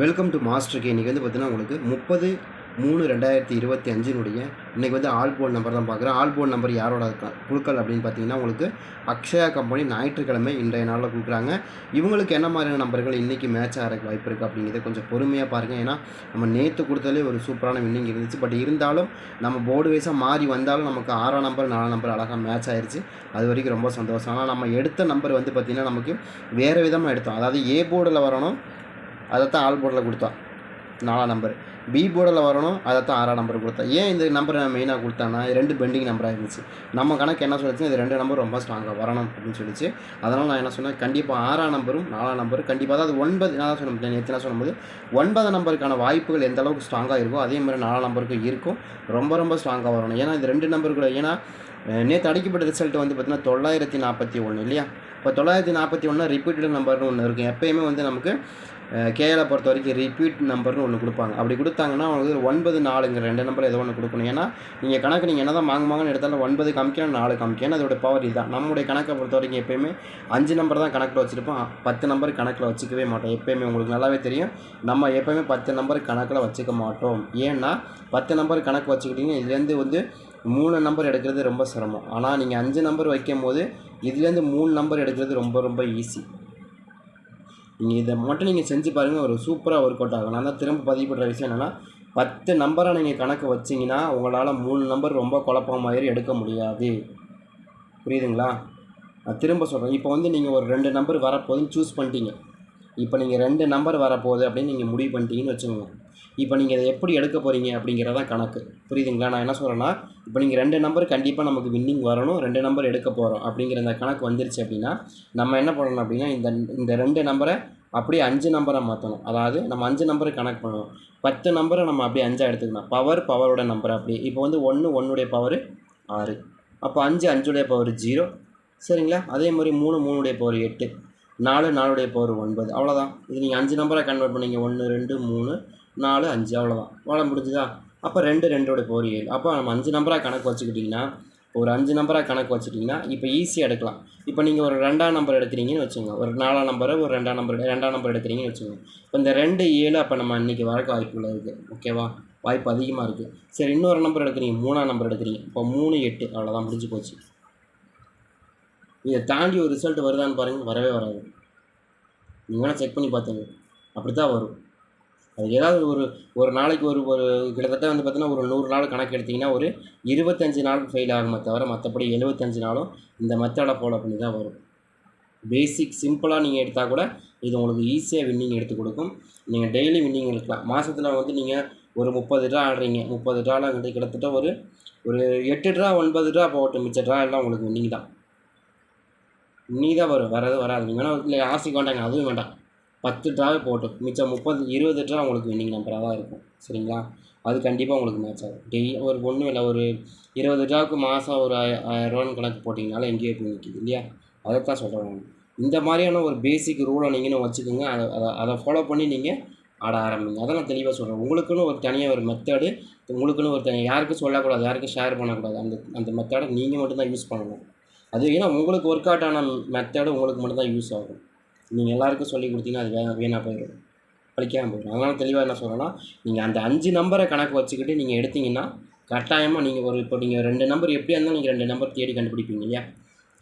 Welcome to master K இன்றைக்கி வந்து பார்த்தீங்கன்னா உங்களுக்கு முப்பது மூணு ரெண்டாயிரத்தி இருபத்தி அஞ்சினுடைய இன்றைக்கி வந்து ஆல் போர்ட் நம்பர் தான் பார்க்குறேன். ஆல் போர்ட் நம்பர் யாரோட குழுக்கள் அப்படின்னு பார்த்தீங்கன்னா உங்களுக்கு அக்ஷயா கம்பெனி ஞாயிற்றுக்கிழமை இன்றைய நாளில் கொடுக்குறாங்க. இவங்களுக்கு என்ன மாதிரியான நம்பர்கள் இன்றைக்கி மேட்ச் ஆகிற வாய்ப்பு இருக்குது அப்படிங்கிறத கொஞ்சம் பொறுமையாக பாருங்கள் ஏன்னா நம்ம நேற்று கொடுத்தாலே ஒரு சூப்பரான வின்னிங் இருந்துச்சு. பட் இருந்தாலும் நம்ம போர்டு வைஸாக மாறி வந்தாலும் நமக்கு ஆறாம் நம்பர் நாலாம் நம்பர் அழகாக மேட்ச் ஆயிருச்சு. அது வரைக்கும் ரொம்ப சந்தோஷம். ஆனால் நம்ம எடுத்த நம்பர் வந்து பார்த்திங்கன்னா நமக்கு வேறு விதமாக எடுத்தோம். அதாவது ஏ போர்டில் வரணும் அதைத்தான் ஆல் போர்டில் கொடுத்தான். நாலாம் நம்பர் பி போர்டில் வரணும் அதைத்தான் ஆறாம் நம்பர் கொடுத்தோம் ஏன் இந்த நம்பர் நான் மெயினாக கொடுத்தேன்னா இது ரெண்டு பெண்டிங் நம்பராக இருந்துச்சு. நம்ம கணக்கு என்ன சொல்லிச்சு? இது ரெண்டு நம்பர் ரொம்ப ஸ்ட்ராங்காக வரணும் அப்படின்னு சொல்லிச்சு. அதனால் நான் என்ன சொன்னேன்? கண்டிப்பாக ஆறாம் நம்பரும் நாலாம் நம்பரும் கண்டிப்பாக அதாவது ஒன்பது நான் தான் சொன்னேன் நேற்று சொல்லும்போது ஒன்பது நம்பருக்கான வாய்ப்புகள் எந்த அளவுக்கு ஸ்ட்ராங்காக இருக்கோ அதே மாதிரி நாலாம் நம்பருக்கு இருக்கும். ரொம்ப ரொம்ப ஸ்ட்ராங்காக வரணும். ஏன்னா இது ரெண்டு நம்பர் கூட ஏன்னா நேற்று அடிக்கப்பட்ட ரிசல்ட் வந்து பார்த்திங்கன்னா தொள்ளாயிரத்தி நாற்பத்தி ஒன்று இல்லையா? இப்போ தொள்ளாயிரத்தி நாற்பத்தி ஒன்று ரிப்பீட்டட் நம்பர்னு ஒன்று இருக்கும். எப்பயுமே வந்து நமக்கு கேஎலை பொறுத்த வரைக்கும் ரிப்பீட் நம்பர்னு ஒன்று கொடுப்பாங்க. அப்படி கொடுத்தாங்கன்னா அவங்களுக்கு ஒன்பது நாலுங்கிற ரெண்டு நம்பர் ஏதோ ஒன்று கொடுக்கணும். ஏன்னா நீங்கள் கணக்கு நீங்கள் என்ன தான் வாங்க வாங்கன்னு எடுத்தாலும் ஒன்பது காமிக்கணும் நாலு காமிக்கணும் அதோட பவர் இதுதான். நம்முடைய கணக்கை பொறுத்த வரைக்கும் எப்பயுமே அஞ்சு நம்பர் தான் கணக்கில் வச்சுருப்போம். பத்து நம்பர் கணக்கில் வச்சுக்கவே மாட்டோம். எப்பயுமே உங்களுக்கு நல்லாவே தெரியும். நம்ம எப்பயுமே பத்து நம்பர் கணக்கில் வச்சுக்க மாட்டோம். ஏன்னா பத்து நம்பர் கணக்கு வச்சுக்கிட்டிங்கன்னா இதுலேருந்து வந்து மூணு நம்பர் எடுக்கிறது ரொம்ப சிரமம். ஆனால் நீங்கள் அஞ்சு நம்பர் வைக்கும் போது இதுலேருந்து மூணு நம்பர் எடுக்கிறது ரொம்ப ரொம்ப ஈஸி நீங்கள் இதை மட்டும் நீங்கள் செஞ்சு பாருங்கள் ஒரு சூப்பராக ஒர்க் அவுட் ஆகும். நான் தான் திரும்ப பதிவு பண்ணுற விஷயம் என்னென்னா பத்து நம்பரை நீங்கள் கணக்கு வச்சிங்கன்னா உங்களால் மூணு நம்பர் ரொம்ப குழப்பமாயிரும் எடுக்க முடியாது. புரியுதுங்களா? நான் திரும்ப சொல்கிறேன் இப்போ வந்து நீங்கள் ஒரு ரெண்டு நம்பர் வரப்போகுதுன்னு சூஸ் பண்ணிட்டீங்க. இப்போ நீங்கள் ரெண்டு நம்பர் வரப்போகுது அப்படின்னு நீங்கள் முடிவு பண்ணிட்டீங்கன்னு வச்சுக்கோங்க. இப்போ நீங்கள் இதை எப்படி எடுக்க போகிறீங்க அப்படிங்கிறதா கணக்கு. புரியுதுங்களா? நான் என்ன சொல்கிறேன்னா இப்போ நீங்கள் ரெண்டு நம்பர் கண்டிப்பாக நமக்கு வின்னிங் வரணும். ரெண்டு நம்பர் எடுக்க போகிறோம் அப்படிங்கிற அந்த கணக்கு வந்துருச்சு அப்படின்னா நம்ம என்ன பண்ணணும் அப்படின்னா இந்த இந்த ரெண்டு நம்பரை அப்படியே அஞ்சு நம்பரை மாற்றணும் அதாவது நம்ம அஞ்சு நம்பரை கணக்கு பண்ணணும். பத்து நம்பரை நம்ம அப்படியே அஞ்சாக எடுத்துக்கலாம் பவர் பவரோட நம்பர் அப்படியே. இப்போ வந்து ஒன்று ஒன்றுடைய பவர் ஆறு. அப்போ அஞ்சு அஞ்சுடைய பவர் ஜீரோ சரிங்களா? அதே மாதிரி மூணு மூணுடைய பவர் எட்டு. நாலு நாலுடைய பவர் ஒன்பது. அவ்வளோதான் இது நீங்கள் அஞ்சு நம்பரை கன்வெர்ட் பண்ணீங்க. ஒன்று ரெண்டு மூணு. நாலு அஞ்சு அவ்வளோதான் அவ்வளோ முடிஞ்சுதா? அப்போ ரெண்டு ரெண்டோட போர் ஏழு. அப்போ நம்ம அஞ்சு நம்பராக கணக்கு வச்சுக்கிட்டிங்கன்னா ஒரு அஞ்சு நம்பராக கணக்கு வச்சுட்டிங்கன்னா இப்போ ஈஸியாக எடுக்கலாம். இப்போ நீங்கள் ஒரு ரெண்டாம் நம்பர் எடுக்கிறீங்கன்னு வச்சுக்கோங்க. ஒரு நாலாம் நம்பரை ஒரு ரெண்டாம் நம்பர் ரெண்டாம் நம்பர் எடுக்கிறீங்கன்னு வச்சுக்கோங்க. இப்போ இந்த ரெண்டு ஏழு அப்போ நம்ம இன்றைக்கி வழக்க வாய்ப்புகள் இருக்குது ஓகேவா வாய்ப்பு அதிகமாக இருக்குது சரி இன்னொரு நம்பர் எடுக்கிறீங்க. மூணாம் நம்பர் எடுக்கிறீங்க. இப்போ மூணு எட்டு அவ்வளோதான் முடிஞ்சு போச்சு. இதை தாண்டி ஒரு ரிசல்ட் வருதான்னு பாருங்கள் வரவே வராது. நீங்கள் வேணால் செக் பண்ணி பார்த்துங்க. அப்படி தான் வரும். அது ஏதாவது ஒரு ஒரு நாளைக்கு ஒரு ஒரு கிட்டத்தட்ட வந்து பார்த்தீங்கன்னா ஒரு நூறு நாள் கணக்கு எடுத்திங்கன்னா ஒரு இருபத்தஞ்சி நாள் ஃபெயில் ஆகுமே தவிர மற்றபடி எழுபத்தஞ்சு நாளும் இந்த மெத்தடை ஃபாலோ பண்ணி தான் வரும். பேசிக் சிம்பிளாக நீங்கள் எடுத்தால் கூட இது உங்களுக்கு ஈஸியாக வின்னிங் எடுத்து கொடுக்கும். நீங்கள் டெய்லி வின்னிங் எடுக்கலாம். மாதத்தில் வந்து நீங்கள் ஒரு முப்பது ட்ரா ஆடுறீங்க. முப்பது ட்ராவில் வந்து கிட்டத்தட்ட ஒரு ஒரு எட்டு ட்ரா ஒன்பது ட்ரா போகட்டும். மிச்ச ட்ரா எல்லாம் உங்களுக்கு வின்னிங் தான். நீ தான் வரும். வேறு எதுவும் வராது. நீங்கள் வேணால் ஆசை ஆசைக்கு வேண்டாங்க அதுவும் வேண்டாம். பத்து ட்ராவே போட்டோம். மிச்சம் முப்பது இருபது ட்ரா உங்களுக்கு வின்னிங் நம்பராக தான் இருக்கும். சரிங்களா? அது கண்டிப்பாக உங்களுக்கு மேட்ச் ஆகும். டெய்லி ஒரு ஒன்றும் இல்லை. ஒரு இருபது ட்ராவுக்கு மாதம் ஒரு ஆயிரம் கணக்கு போட்டிங்கனால எங்கேயோ போய் நிற்கிது இல்லையா? அதைத்தான் சொல்கிறேன் இந்த மாதிரியான ஒரு பேசிக் ரூலை நீங்களும் வச்சுக்கோங்க. அதை அதை அதை ஃபாலோ பண்ணி நீங்கள் ஆட ஆரம்பிங்க. அதை நான் தெளிவாக சொல்கிறேன் உங்களுக்குன்னு ஒரு தனியாக ஒரு மெத்தடு உங்களுக்குன்னு ஒரு தனி யாருக்கும் சொல்லக்கூடாது யாருக்கும் ஷேர் பண்ணக்கூடாது. அந்த அந்த மெத்தடை நீங்கள் மட்டும்தான் யூஸ் பண்ணணும். அது ஏன்னா உங்களுக்கு ஒர்க் அவுட் ஆன மெத்தடு உங்களுக்கு மட்டும்தான் யூஸ் ஆகும். நீங்கள் எல்லாருக்கும் சொல்லி கொடுத்தீங்கன்னா அது வேணா வீணாக போயிடும். பழிக்காமல் போயிடும். அதனால் தெளிவாக என்ன சொல்கிறேன்னா நீங்கள் அந்த அஞ்சு நம்பரை கணக்கு வச்சுக்கிட்டு நீங்கள் எடுத்தீங்கன்னா கட்டாயமாக நீங்கள் ஒரு இப்போ நீங்கள் ரெண்டு நம்பர் எப்படியா இருந்தாலும் நீங்கள் ரெண்டு நம்பர் தேடி கண்டுபிடிப்பீங்க இல்லையா?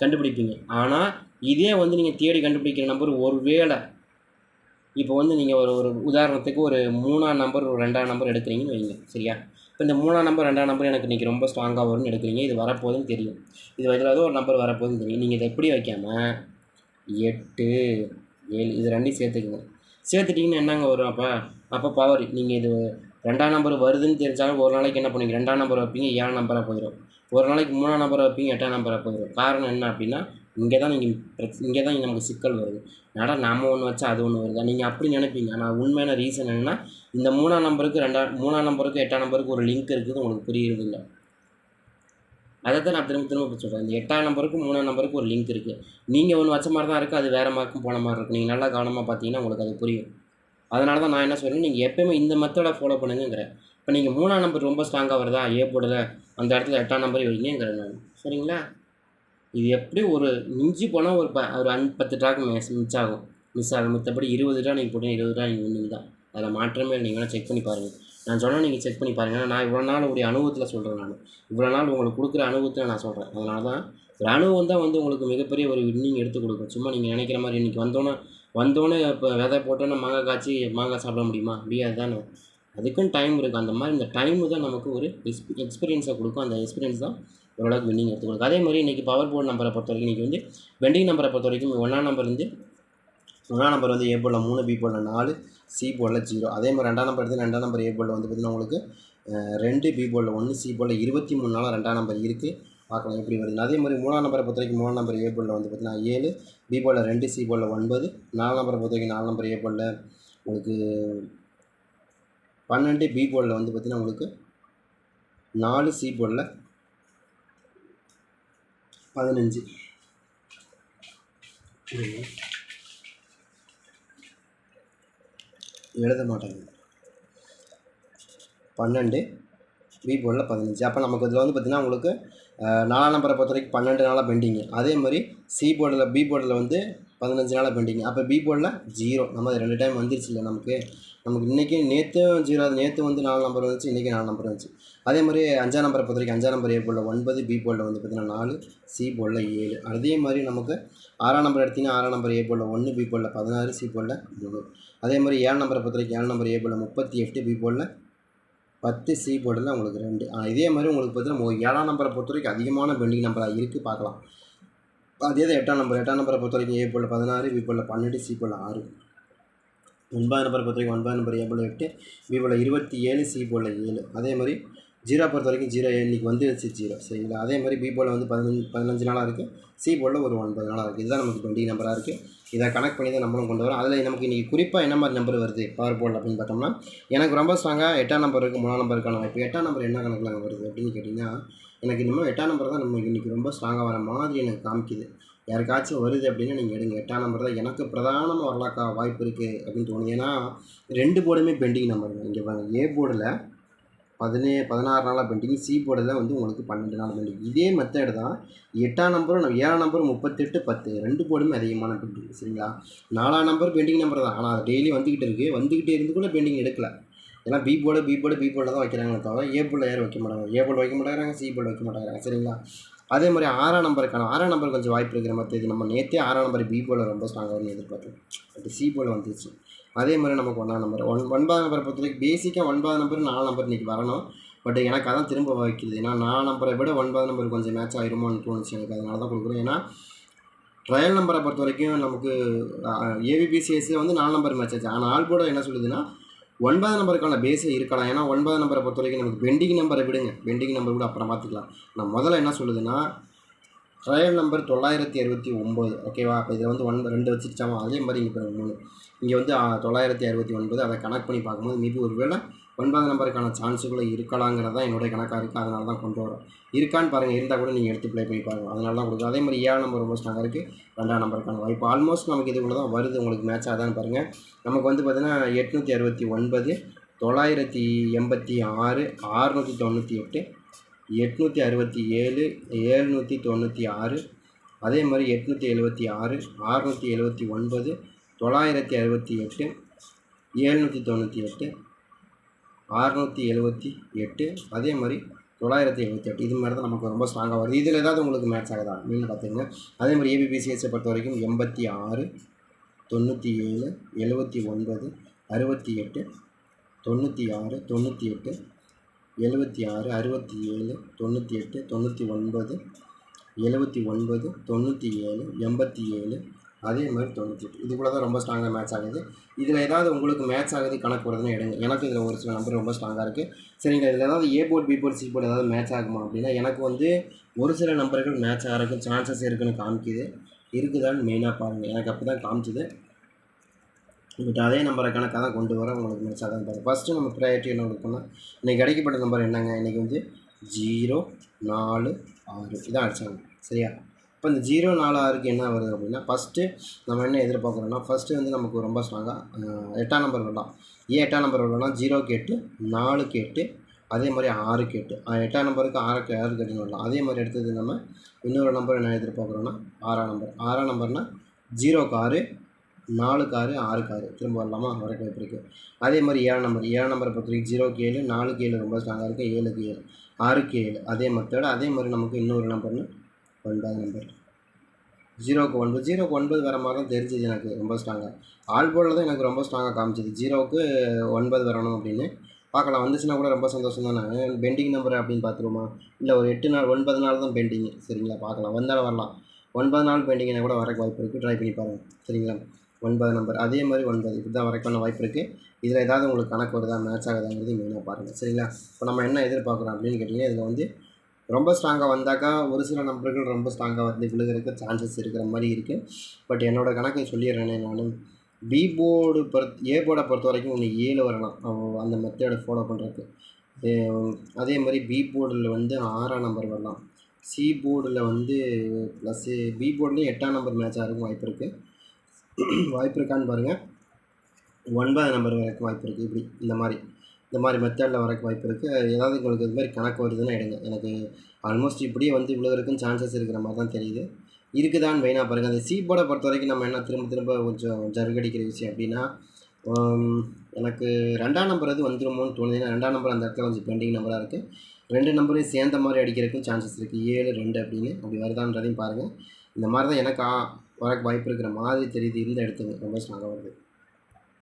கண்டுபிடிப்பீங்க. ஆனால் இதே வந்து நீங்கள் தேடி கண்டுபிடிக்கிற நம்பர் ஒரு வேளை இப்போ வந்து நீங்கள் ஒரு ஒரு உதாரணத்துக்கு ஒரு மூணாம் நம்பர் ஒரு ரெண்டாம் நம்பர் எடுக்கிறீங்கன்னு வைங்க சரியா? இப்போ இந்த மூணாம் நம்பர் ரெண்டாம் நம்பர் எனக்கு இன்றைக்கி ரொம்ப ஸ்ட்ராங்காக வரும்னு எடுக்கிறீங்க இது வரப்போகுதுன்னு தெரியும். இது வயதில் ஏதோ ஒரு நம்பர் வரப்போகுதுன்னு தெரியும். நீங்கள் இதை எப்படி வைக்காமல் எட்டு ஏழு இது ரெண்டையும் சேர்த்துக்குங்க. சேர்த்துட்டிங்கன்னா என்னங்க வரும் அப்போ? அப்போ பவர் நீங்கள் இது ரெண்டாம் நம்பர் வருதுன்னு தெரிஞ்சாலும் ஒரு நாளைக்கு என்ன பண்ணுவீங்க? ரெண்டாம் நம்பர் வைப்பீங்க ஏழாம் நம்பராக போயிடும் ஒரு நாளைக்கு மூணாம் நம்பர் வைப்பீங்க எட்டாம் நம்பராக போயிடும் காரணம் என்ன அப்படின்னா இங்கே தான் நீங்கள் பிரச் இங்கே தான் நமக்கு சிக்கல் வருது. நடா நம்ம ஒன்று வச்சா அது ஒன்று வருதா? நீங்கள் அப்படி நினைப்பீங்க. ஆனால் உண்மையான ரீசன் என்னென்னா இந்த மூணாம் நம்பருக்கு ரெண்டாம் மூணாம் நம்பருக்கு எட்டாம் நம்பருக்கு ஒரு லிங்க் இருக்குது உங்களுக்கு புரியுறது இல்லை அதை தான் நான் திரும்ப திரும்ப சொல்கிறேன் இந்த எட்டாம் நம்பருக்கும் மூணாம் நம்பருக்கும் ஒரு லிங்க் இருக்குது நீங்கள் ஒன்று வச்ச மாதிரி தான் இருக்குது அது வேறு மார்க்கும் போன மாதிரி இருக்கும் நீங்கள் நல்லா கவனமாக பார்த்தீங்கன்னா உங்களுக்கு அது புரியும். அதனால தான் நான் என்ன சொல்கிறேன் நீங்கள் எப்பயுமே இந்த மெத்தடை ஃபாலோ பண்ணுங்கிறேன் இப்போ நீங்கள் மூணாம் நம்பர் ரொம்ப ஸ்ட்ராங்காக வருதா ஏ போடல அந்த இடத்துல எட்டாம் நம்பர் வைங்கிறேன் நான். சரிங்களா? இது எப்படி ஒரு மிஞ்சி போனால் ஒரு ப ஒரு அன் பத்து ட்ராக் மிஸ் மிஸ் ஆகும். மிஸ் ஆகும் மற்றபடி இருபது ட்ரா நீங்கள் போட்டீங்க இருபது ட்ரா நீங்கள் ஒன்று தான் அதில் மாற்றமே இல்லை. நீங்கள் வேணால் செக் பண்ணி பாருங்கள் நான் சொன்னால் நீங்கள் செக் பண்ணி பாருங்கள் நான் இவ்வளோ நாள் உடைய அனுபவத்தில் சொல்கிறேன் நான். இவ்வளோ நாள் உங்களுக்கு கொடுக்குற அனுபவத்தில் நான் சொல்கிறேன் அதனால தான் ஒரு அனுபவம் தான் வந்து உங்களுக்கு மிகப்பெரிய ஒரு வின்னிங் எடுத்து கொடுக்கும். சும்மா நீங்கள் நினைக்கிற மாதிரி இன்றைக்கி வந்தோன்னே வந்தோன்னே இப்போ விதை போட்டோன்னே மாங்காய் காய்ச்சி மாங்காய் சாப்பிட முடியுமா? முடியாது தானே. அதுக்கும் டைம் இருக்குது அந்த மாதிரி இந்த டைம் தான் நமக்கு ஒரு எக்ஸ்பி எக்ஸ்பீரியன்ஸை கொடுக்கும். அந்த எக்ஸ்பீரியன்ஸ் தான் ஓரளவுக்கு வின்னிங் எடுத்து கொடுக்கும். அதே மாதிரி இன்றைக்கி பவர் போர்டு நம்பரை பொறுத்த வரைக்கும் இன்றைக்கி வந்து வெண்டிங் நம்பரை பொறுத்த வரைக்கும் ஒன்றாம் நம்பர்லேருந்து முதலாம் நம்பர் வந்து ஏ போர்டில் மூணு பி போர்டில் நாலு சி போர்டில் ஜீரோ அதே மாதிரி ரெண்டாம் நம்பர் எடுத்து ரெண்டாம் நம்பர் ஏ போர்டில் வந்து பார்த்திங்கன்னா உங்களுக்கு ரெண்டு பி போர்டில் ஒன்று சி போர்டில் இருபத்தி மூணு நாளாக ரெண்டாம் நம்பர் இருக்குது பார்க்கலாம் எப்படி வருது அதே மாதிரி மூணாம் நம்பரை பொறுத்த வரைக்கும் மூணாம் நம்பர் ஏ போர்டில் வந்து பார்த்திங்கன்னா ஏழு பி போர்டில் ரெண்டு சி போர்டில் ஒன்பது நாலாம் நம்பரை பொறுத்த வரைக்கும் நாலு நம்பர் ஏ போர்டில் உங்களுக்கு பன்னெண்டு பி போர்டில் வந்து பார்த்திங்கன்னா உங்களுக்கு நாலு சி போர்டில் பதினஞ்சு எழுத மாட்டாங்க பன்னெண்டு பி போர்டில் பதினஞ்சு. அப்போ நமக்கு இதில் வந்து பார்த்திங்கன்னா உங்களுக்கு நாலாம் நம்பரை பொறுத்த வரைக்கும் பன்னெண்டு நாளாக பெண்டிங்கு அதே மாதிரி சி போர்டில் பி போர்டில் வந்து பதினஞ்சு நாளாக பெண்டிங் அப்போ பி போர்டில் ஜீரோ நம்ம அது ரெண்டு டைம் வந்துருச்சு இல்லை நமக்கு. நமக்கு இன்றைக்கி நேற்றும் ஜீரோ நேற்று வந்து நாலு நம்பர் வந்துச்சு இன்றைக்கி நாலு நம்பர் வந்துச்சு. அதே மாதிரி அஞ்சாம் நம்பரை பொறுத்த வரைக்கும் அஞ்சாம் நம்பர் ஏ போர்டில் ஒன்பது பி போர்டில் வந்து பார்த்திங்கன்னா நாலு சி போர்டில் ஏழு. அதே மாதிரி நமக்கு ஆறாம் நம்பர் எடுத்திங்கன்னா ஆறாம் நம்பர் ஏ போர்டில் ஒன்று பி போர்டில் பதினாறு சி போர்டில் மூணு அதே மாதிரி ஏழு நம்பரை பொறுத்த வரைக்கும் ஏழு நம்பர் ஏ போர்டில் முப்பத்தி எட்டு பி போர்டில் பத்து சி போர்டில் உங்களுக்கு ரெண்டு. ஆனால் இதே மாதிரி உங்களுக்கு பார்த்தீங்கன்னா ஏழாம் நம்பரை பொறுத்த வரைக்கும் அதிகமான பெண்டிங் நம்பராக இருக்குது பார்க்கலாம். அதே தான் எட்டாம் நம்பர் எட்டாம் நம்பரை பொறுத்த வரைக்கும் ஏ போர்டில் பதினாறு பி போர்டில் பன்னெண்டு சி போர்டில் ஆறு. ஒன்பதாம் நம்பரை பொறுத்த வரைக்கும் ஒன்பதாம் நம்பர் ஏ போல் எட்டு பி போல் இருபத்தி ஏழு சி போல் ஏழு. அதே மாதிரி ஜீரோ பொறுத்த வரைக்கும் ஜீரோ இன்றைக்கி வந்து வச்சு ஜீரோ. சரிங்களா? அதே மாதிரி பி போர்டில் வந்து பதினஞ்சு பதினஞ்சு நாளாக இருக்குது சி போர்டில் ஒரு ஒன்பது நாளாக இருக்குது இதுதான் நமக்கு பெண்டிங் நம்பராக இருக்குது இதை கனெக்ட் பண்ணி தான் நம்மளும் கொண்டு வரோம். அதில் நமக்கு இன்றைக்கி குறிப்பாக என்ன மாதிரி நம்பர் வருது? பவர் போர்டில் அப்படின்னு பார்த்தோம்னா எனக்கு ரொம்ப ஸ்ட்ராங்காக எட்டாம் நம்பர் இருக்குது மூணாம் நம்பருக்கான இப்போ எட்டாம் நம்பர் என்ன கணக்கில் வருது அப்படின்னு கேட்டிங்கன்னா எனக்கு இன்னும் எட்டாம் நம்பர் தான் நமக்கு இன்றைக்கி ரொம்ப ஸ்ட்ராங்காக வர மாதிரி எனக்கு காமிக்குது. யாருக்காச்சும் வருது அப்படின்னா நீங்கள் எடுங்க. எட்டாம் நம்பர் தான் எனக்கு பிரதானமாக வரலாக்கா வாய்ப்பு இருக்குது அப்படின்னு தோணுது. ஏன்னா ரெண்டு போர்டுமே பெண்டிங் நம்பர் இங்கே பாருங்கள் ஏ போர்டில் பதினே பதினாறு நாளாக பெண்டிங் சி போர்டில் வந்து உங்களுக்கு பன்னெண்டு நாள் பெண்டிங் இதே மெத்தடு தான் எட்டாம் நம்பரும் நம்ம ஏழாம் நம்பரும் முப்பத்தெட்டு பத்து ரெண்டு போர்டுமே அதிகமான பெண்டிங் சரிங்களா? நாலாம் நம்பர் பெண்டிங் நம்பர் தான். ஆனால் அது டெய்லி வந்துக்கிட்டு இருக்குது வந்துக்கிட்டே இருந்து கூட பெண்டிங் எடுக்கல. ஏன்னா B board B board B போர்டில் தான் வைக்கிறாங்களே தவிர ஏ போர்டில் யாரும் வைக்க மாட்டாங்க. ஏ போர்டு வைக்க மாட்டேங்கிறாங்க சி போர்டு வைக்க மாட்டேங்கிறாங்க சரிங்களா? அதே மாதிரி ஆறாம் நம்பருக்கான ஆறாம் நம்பர் கொஞ்சம் வாய்ப்பு இருக்கிற மாதிரி தெரியுது. நம்ம நேற்றே ஆறாம் நம்பர் பி போர்டில் ரொம்ப ஸ்ட்ராங்காக வரும்னு எதிர்பார்த்தோம் பட் சி போர்டில் வந்துருச்சு. அதே மாதிரி நமக்கு ஒன்றாம் நம்பர் ஒன் ஒன்பதாம் நம்பரை பொறுத்த வரைக்கும் பேசிக்காக ஒன்பதாம் நம்பர் நாலு நம்பர் இன்றைக்கி வரணும். பட் எனக்கு அதான் திரும்ப வைக்கிறது ஏன்னா நாலு நம்பரை விட ஒன்பதாம் நம்பர் கொஞ்சம் மேட்ச் ஆயிருமோன்னு தோணுச்சு எனக்கு. அதனால தான் கொடுக்குறோம் ஏன்னா ட்ரையல் நம்பரை பொறுத்த வரைக்கும் நமக்கு ஏபிபிசிஎஸ்சில் வந்து நாலு நம்பர் மேட்ச் ஆச்சு. ஆனால் ஆல் போர்டு என்ன சொல்லுதுன்னா ஒன்பதாம் நம்பருக்கான பேஸே இருக்கலாம் ஏன்னா ஒன்பது நம்பரை பொறுத்த வரைக்கும் நமக்கு பெண்டிங் நம்பரை விடுங்க. பெண்டிங் நம்பர் கூட அப்புறம் பார்த்துக்கலாம். நான் முதல்ல என்ன சொல்லுதுன்னா ட்ரையல் நம்பர் தொள்ளாயிரத்தி அறுபத்தி ஒம்பது ஓகேவா அப்போ இதில் வந்து ஒன் ரெண்டு வச்சுக்கிச்சாமா அதே மாதிரி இங்கே மூணு. இங்கே வந்து தொள்ளாயிரத்தி அறுபத்தி ஒன்பது அதை கனெக்ட் பண்ணி பார்க்கும்போது மேபி ஒரு வேளை ஒன்பதாம் நம்பருக்கான சான்ஸுகளும் இருக்கலாங்கிறது தான் என்னுடைய கணக்காக இருக்குது அதனால தான் கொண்டு வரோம் இருக்கான்னு பாருங்கள் இருந்தால் கூட நீங்கள் எடுத்து ப்ளே பண்ணி பாருங்கள் அதனால தான் கொடுக்கும் அதே மாதிரி ஏழு நம்பர் ரொம்ப ஸ்ட்ராங்காக இருக்குது ரெண்டாம் நம்பருக்கான வாய்ப்பு. ஆல்மோஸ்ட் நமக்கு இதுக்குள்ளே தான் வருது. உங்களுக்கு மேட்ச் ஆதான்னு பாருங்கள் நமக்கு வந்து பார்த்தீங்கன்னா எட்நூற்றி அறுபத்தி ஒன்பது தொள்ளாயிரத்தி எண்பத்தி ஆறு ஆறுநூற்றி தொண்ணூற்றி எட்டு எட்நூற்றி அறுபத்தி ஏழு ஏழ்நூற்றி தொண்ணூற்றி ஆறு அதே மாதிரி எட்நூற்றி எழுபத்தி ஆறு ஆறுநூற்றி எழுபத்தி ஒன்பது தொள்ளாயிரத்தி அறுபத்தி எட்டு ஏழ்நூற்றி தொண்ணூற்றி எட்டு அறநூற்றி எழுபத்தி எட்டு அதே மாதிரி தொள்ளாயிரத்தி எழுபத்தி எட்டு. இது மாதிரி தான் நமக்கு ரொம்ப ஸ்ட்ராங்காக வருது. இதில் ஏதாவது உங்களுக்கு மேட்ச் ஆகுதா? அப்படின்னு பார்த்துங்க அதே மாதிரி ஏபிபிசிஎஸ்ஸை பொறுத்த வரைக்கும் எண்பத்தி ஆறு தொண்ணூற்றி ஏழு எழுபத்தி ஒன்பது அறுபத்தி எட்டு தொண்ணூற்றி ஆறு தொண்ணூற்றி எட்டு எழுபத்தி ஆறு அறுபத்தி ஏழு தொண்ணூற்றி எட்டு தொண்ணூற்றி ஒன்பது எழுபத்தி ஒன்பது தொண்ணூற்றி ஏழு எண்பத்தி ஏழு அதே மாதிரி தொண்ணூற்றி எட்டு இதுக்குள்ள தான் ரொம்ப ஸ்ட்ராங்காக மேட்ச் ஆகுது. இதில் ஏதாவது உங்களுக்கு மேட்ச் ஆகுது கணக்கு வருதுன்னு எடுங்க. எனக்கு இதில் ஒரு சில நம்பர் ரொம்ப ஸ்ட்ராங்காக இருக்குது சரிங்க இதில் ஏதாவது A board B board C board ஏதாவது மேட்ச் ஆகுமா அப்படின்னா எனக்கு வந்து ஒரு சில நம்பர்கள் மேட்ச் ஆகிறதுக்கு சான்சஸ் இருக்குன்னு காமிக்குது. இருக்குதான்னு மெயினாக பாருங்கள் எனக்கு அப்படி தான் காமிச்சுது. பட் அதே நம்பரை கணக்காக தான் கொண்டு வர உங்களுக்கு மேட்ச் ஆகாது பாருங்கள் ஃபஸ்ட்டு நம்ம ப்ரையாரிட்டி என்ன கொடுக்கணும்னா இன்றைக்கி கிடைக்கப்பட்ட நம்பர் என்னங்க? இன்றைக்கி வந்து ஜீரோ நாலு ஆறு. இதான் அடிச்சாங்க. சரியா? இப்போ இந்த ஜீரோ நாலு ஆறுக்கு என்ன வருது அப்படின்னா ஃபஸ்ட்டு நம்ம என்ன எதிர்பார்க்குறோம்னா ஃபஸ்ட்டு வந்து நமக்கு ரொம்ப ஸ்ட்ராங்காக எட்டாம் நம்பர் வரலாம். ஏன் எட்டாம் நம்பர் வரலாம் ஜீரோ கேட்டு நாலு கேட்டு அதே மாதிரி ஆறு கேட்டு எட்டாம் நம்பருக்கு ஆறுக்கு ஆறு கேட்டுன்னு வரலாம். அதே மாதிரி எடுத்தது நம்ம இன்னொரு நம்பர் என்ன எதிர்பார்க்குறோன்னா ஆறாம் நம்பர் ஆறாம் நம்பர்னால் ஜீரோ காரு நாலு காரு ஆறு காரு திரும்ப வரலாமா? வரைக்கும் வாய்ப்பு இருக்குது அதே மாதிரி ஏழு நம்பர் ஏழு நம்பரை பொறுத்த வரைக்கும் ஜீரோக்கு ஏழு நாலுக்கு ஏழு ரொம்ப ஸ்ட்ராங்காக இருக்குது ஏழுக்கு ஏழு ஆறுக்கு ஏழு. அதே மெத்தட் அதே மாதிரி நமக்கு இன்னொரு நம்பர்னு ஒன்பது நம்பர் ஜீரோவுக்கு ஒன்பது. ஜீரோக்கு ஒன்பது வர மாதிரி தான் தெரிஞ்சுது எனக்கு. ரொம்ப ஸ்ட்ராங்காக ஆல் போர்டில் தான் எனக்கு ரொம்ப ஸ்ட்ராங்காக காமிச்சிது. ஜீரோவுக்கு ஒன்பது வரணும் அப்படின்னு. பார்க்கலாம். வந்துச்சுன்னா கூட ரொம்ப சந்தோஷம் தானே? பெண்டிங் நம்பர் அப்படின்னு பார்த்துருவோமா? இல்லை ஒரு எட்டு நாள் ஒன்பது நாள் தான் பெண்டிங் சரிங்களா? பார்க்கலாம். வந்தாலும் வரலாம். ஒன்பது நாள் பெண்டிங்னா கூட வரக்கு வாய்ப்பு இருக்குது ட்ரை பண்ணி பாருங்கள் சரிங்களா? ஒன்பது நம்பர் அதே மாதிரி ஒன்பது. இப்படி தான் வரைக்கான வாய்ப்பு இருக்குது இதில் ஏதாவது உங்களுக்கு கணக்கு வருதா? மேட்ச் ஆகுதாங்கிறது மெயினாக பாருங்கள் சரிங்களா? இப்போ நம்ம என்ன எதிர்பார்க்குறோம் அப்படின்னு கேட்டிங்கன்னா இதில் வந்து ரொம்ப ஸ்ட்ராங்காக வந்தாக்கா ஒரு சில நம்பர்கள் ரொம்ப ஸ்ட்ராங்காக வந்து விழுகிறதுக்கு சான்சஸ் இருக்கிற மாதிரி இருக்குது பட் என்னோடய கணக்கை சொல்லிடுறேனே நான். பி போர்டு பொறுத் ஏ போர்டை பொறுத்த வரைக்கும் ஒன்று ஏழு வரலாம். அந்த மெத்தடை ஃபாலோ பண்ணுறதுக்கு அதே மாதிரி பி போர்டில் வந்து ஆறாம் நம்பர் வரலாம். சி போர்டில் வந்து ப்ளஸ்ஸு பி போர்ட்லேயும் எட்டாம் நம்பர் மேட்ச் ஆகிறதுக்கும் வாய்ப்பு இருக்குது வாய்ப்பு இருக்கான்னு பாருங்கள் ஒன்பது நம்பர் வரைக்கும் வாய்ப்பு இருக்குது இப்படி இந்த மாதிரி. இந்த மாதிரி மெத்தடில் வரக்கு வாய்ப்பு இருக்குது ஏதாவது உங்களுக்கு இது மாதிரி கணக்கு வருதுன்னா எடுங்க. எனக்கு ஆல்மோஸ்ட் இப்படியே வந்து இவ்வளோ சான்சஸ் இருக்கிற மாதிரி தான் தெரியுது. இருக்குதான்னு மெயினாக பாருங்கள் அந்த சி போர்டை பொறுத்த வரைக்கும் நம்ம என்ன திரும்ப திரும்ப கொஞ்சம் ஜருகடிக்கிற விஷயம் அப்படின்னா எனக்கு ரெண்டாம் நம்பர் அது வந்துருமோன்னு தோணுது. ஏன்னா ரெண்டாம் நம்பர் அந்த இடத்துல கொஞ்சம் பெண்டிங் நம்பராக இருக்குது ரெண்டு நம்பரையும் சேர்ந்த மாதிரி அடிக்கிறதுக்கும் சான்சஸ் இருக்குது ஏழு ரெண்டு அப்படின்னு. அப்படி வருதான்றதையும் பாருங்கள் இந்த மாதிரி தான் எனக்கு வரக்கு வாய்ப்பு இருக்கிற மாதிரி தெரியுது. இந்த எடுத்துங்க ரொம்ப ஸ்ட்ராங்காக வருது.